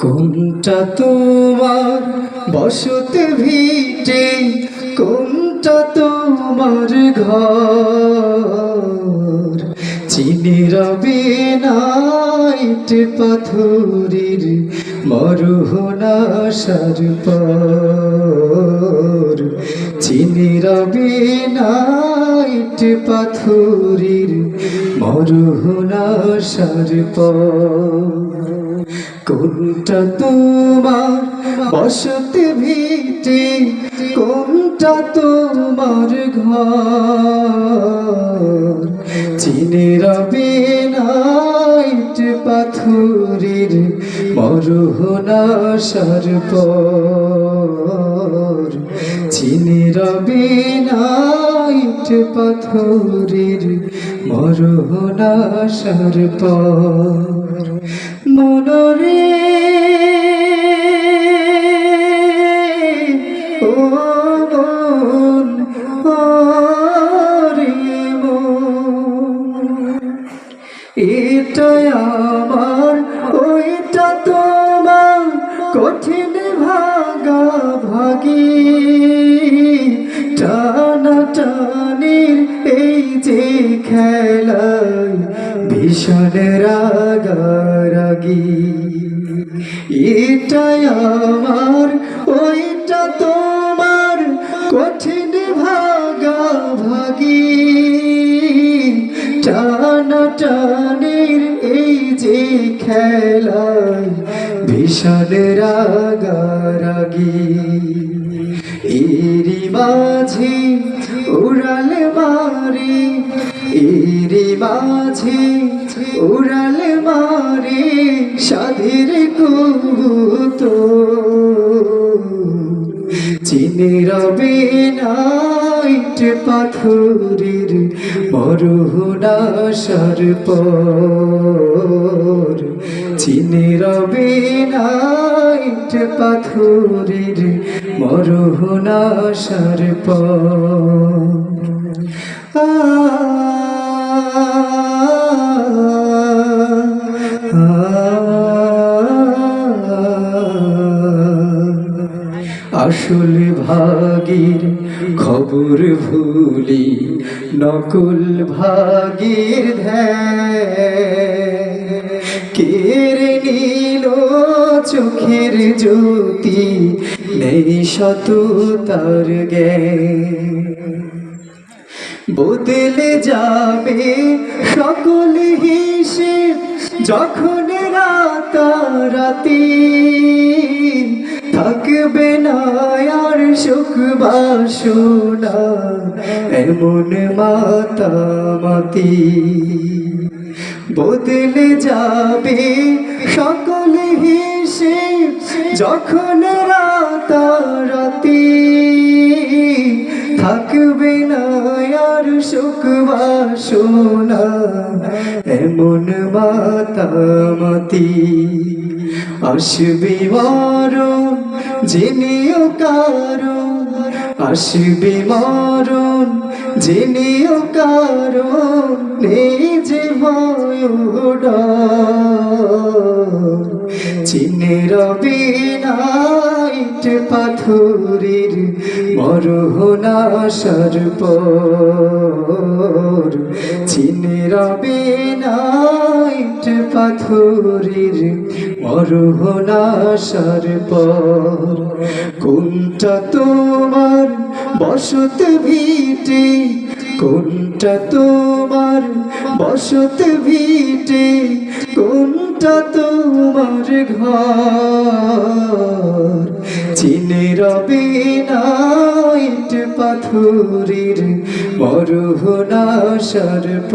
কোনটা তোমার বসতে ভিটে? কোনটা তোমার ঘর? চিনি রবি নাইট পাথরের মরুহনা সার পর। চিনি রবি নাইট পাথরের মরুহনা সার কোনটা তোমার বসতে ভিটে, কোনটা তোমার ঘর? চিনে রবে নাইট পাথরের মরুহনা সর্প চিনে রবে নাইট পাথরের মরুহনা সর্প মনরে মন এটা আমার ওইটা তোমার কঠিন ভীষণ রাগারাগি এটাই আমার, ওইটা তোমার কঠিন ভাগা ভাগি টানা টানের এই যে খেলায় ভীষণ রাগারাগি এরি মাঝে উড়াল মারি এরি মাঝে উড়াল মারি সাধের কুতো চিনে রবে নাইট পাথরের মরুহনা সর্প চিনে রবে নাইট পাথরের মরুহনা সর্প আসল ভাগের খবর ভুলি, নকল ভাগের কেড়ে নিল চোখের জ্যোতি, নেই শত তার বদলে যাবে সকল হিসেব, যখন রাতারাতি থাকবে না আর সুখ বাসনা, এমন মাতামাতি বদলে যাবে সকল হিসেব যখন রাতারাতি। থাকবে না আর সুখ বাসনা, এমন মাতামতি আসবে মরণ, জেনেও কারণ। আসবে মরণ, জেনেও কারণ, নেই যে ভয় চিনে রবি নাইট পাথরের মরহনা সর্প চিনে রবি নাইট পাথরের মরহনা সর্প কোনটা তোমার বসত ভিটে? কোনটা তোমার বসত ভিটে? কোনটা তোমার ঘর? চিনে রবে নাইট পাথরের মরহনা সর্প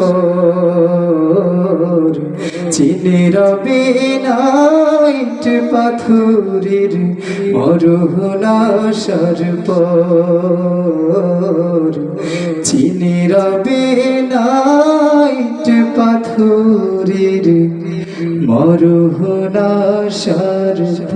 চিনে রবে নাইট পাথরের মরহনা সর্প চিনে রবে পাথরের মরহনা সর্প